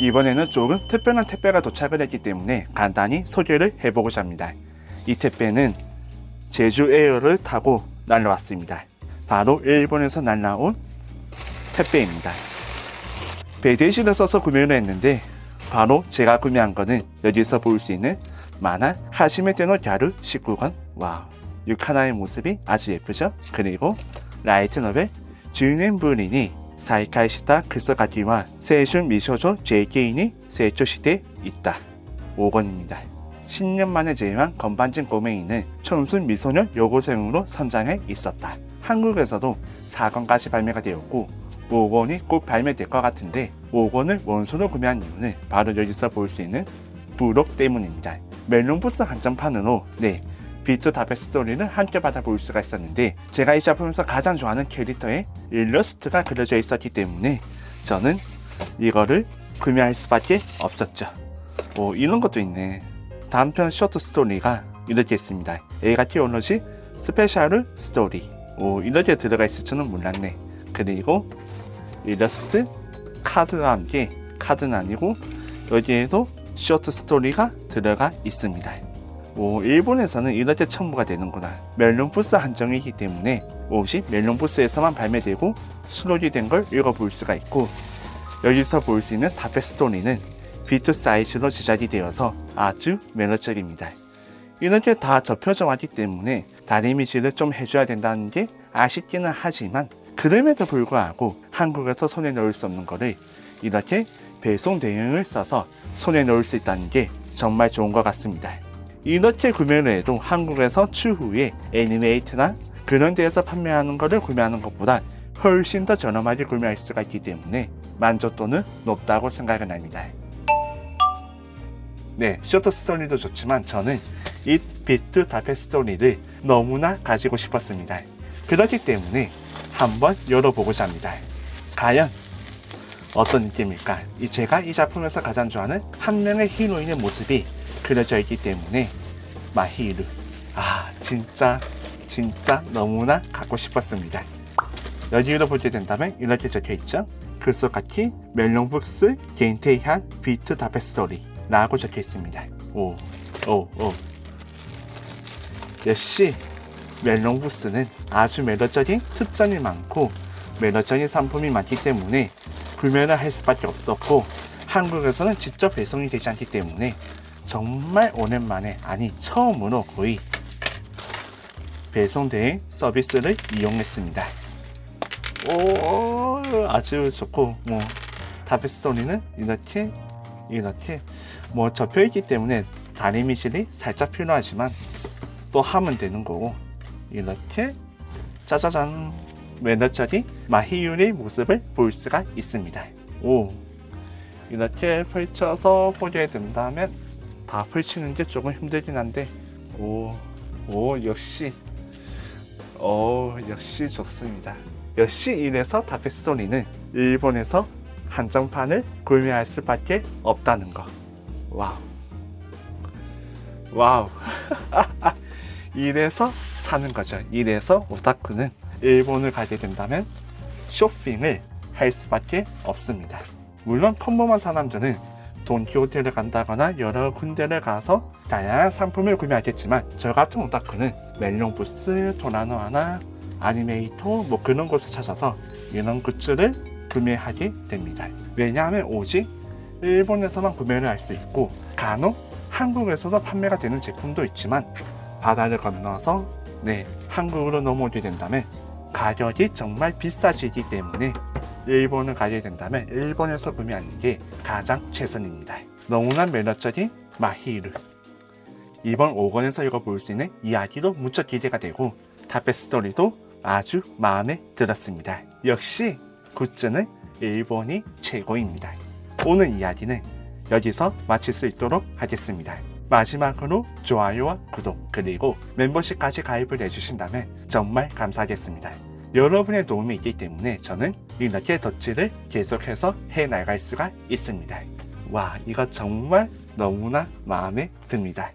이번에는 조금 특별한 택배가 도착을 했기 때문에 간단히 소개를 해보고자 합니다. 이 택배는 제주 에어를 타고 날라왔습니다. 바로 일본에서 날라온 택배입니다. 배대시를 써서 구매를 했는데 바로 제가 구매한 거는 여기서 볼 수 있는 만화 하시메테노 갸루 19권 와우 유카나의 모습이 아주 예쁘죠? 그리고 라이트 노벨 부린이 사 제이케인이 세초시대 있다. 5권입니다. 10년 만에 제외한 건반진 꼬맹이는 청순 미소년 여고생으로 선장해 있었다. 한국에서도 4권까지 발매가 되었고 5권이 꼭 발매될 것 같은데 5권을 원소로 구매한 이유는 바로 여기서 볼 수 있는 부록 때문입니다. 멜론부스 한정판으로 네 비트 다베 스토리를 함께 받아볼 수가 있었는데 제가 이 작품에서 가장 좋아하는 캐릭터의 일러스트가 그려져 있었기 때문에 저는 이거를 구매할 수밖에 없었죠. 오 이런 것도 있네. 다음 편 쇼트 스토리가 이렇게 있습니다. A가 티올로지 스페셜 스토리. 오 이렇게 들어가 있을 줄은 몰랐네. 그리고 일러스트 카드와 함께 카드는 아니고 여기에도 쇼트 스토리가 들어가 있습니다. 오, 일본에서는 이렇게 첨부가 되는구나. 멜론부스 한정이기 때문에 옷이 멜론부스에서만 발매되고 수록이 된 걸 읽어볼 수가 있고 여기서 볼 수 있는 다페 스토리는 비트 사이즈로 제작이 되어서 아주 매력적입니다. 이렇게 다 접혀져 왔기 때문에 다리미지를 좀 해줘야 된다는 게 아쉽기는 하지만 그럼에도 불구하고 한국에서 손에 넣을 수 없는 거를 이렇게 배송 대행을 써서 손에 넣을 수 있다는 게 정말 좋은 것 같습니다. 이렇게 구매를 해도 한국에서 추후에 애니메이트나 데에서 판매하는 거를 구매하는 것보다 훨씬 더 저렴하게 구매할 수가 있기 때문에 만족도는 높다고 생각을 합니다. 네, 쇼트 스토리도 좋지만 저는 이 비트 다페 스토리를 너무나 가지고 싶었습니다. 그렇기 때문에 한번 열어보고자 합니다. 과연 어떤 느낌일까? 이 제가 이 작품에서 가장 좋아하는 한 명의 히로인의 모습이 그려져 있기 때문에 마히루 아 진짜 진짜 너무나 갖고 싶었습니다. 여기로 보게 된다면 이렇게 적혀 있죠. 그소가키 멜롱북스 게인테이한 비트 다페 스토리 라고 적혀 있습니다. 오, 오, 오. 역시 멜롱부스는 아주 매력적인 특전이 많고 매력적인 상품이 많기 때문에 구매를 할 수밖에 없었고 한국에서는 직접 배송이 되지 않기 때문에 정말 오랜만에 아니 처음으로 거의 배송 대행 서비스를 이용했습니다. 오 아주 좋고 뭐 다베스토리는 이렇게 이렇게 뭐 접혀 있기 때문에 다리 미실이 살짝 필요하지만 또 하면 되는 거고 이렇게 짜자잔 매너적인 마히윤의 모습을 볼 수가 있습니다. 오 이렇게 펼쳐서 보게 된다면 다 펼치는 게 조금 힘들긴 한데 오, 오 역시 오 역시 좋습니다. 역시 이래서 다페스토리는 일본에서 한정판을 구매할 수밖에 없다는 거. 와우. 와우. 이래서 사는 거죠. 이래서 오타쿠는 일본을 가게 된다면 쇼핑을 할 수밖에 없습니다. 물론 평범한 사람들은 돈키호테를 간다거나 여러 군데를 가서 다양한 상품을 구매하겠지만 저 같은 오타쿠는 멜롱부스, 도나노 하나, 아니메이터 뭐 그런 곳을 찾아서 이런 굿즈를 구매하게 됩니다. 왜냐하면 오직 일본에서만 구매를 할 수 있고 간혹 한국에서도 판매가 되는 제품도 있지만 바다를 건너서 네 한국으로 넘어오게 된다면 가격이 정말 비싸지기 때문에 일본을 가게 된다면 일본에서 구매하는 게 가장 최선입니다. 너무나 매력적인 마히루 이번 5권에서 읽어볼 수 있는 이야기도 무척 기대가 되고 답의 스토리도 아주 마음에 들었습니다. 역시 굿즈는 일본이 최고입니다. 오늘 이야기는 여기서 마칠 수 있도록 하겠습니다. 마지막으로 좋아요와 구독 그리고 멤버십까지 가입을 해주신다면 정말 감사하겠습니다. 여러분의 도움이 있기 때문에 저는 이렇게 덧질을 계속해서 해 나갈 수가 있습니다. 와 이거 정말 너무나 마음에 듭니다.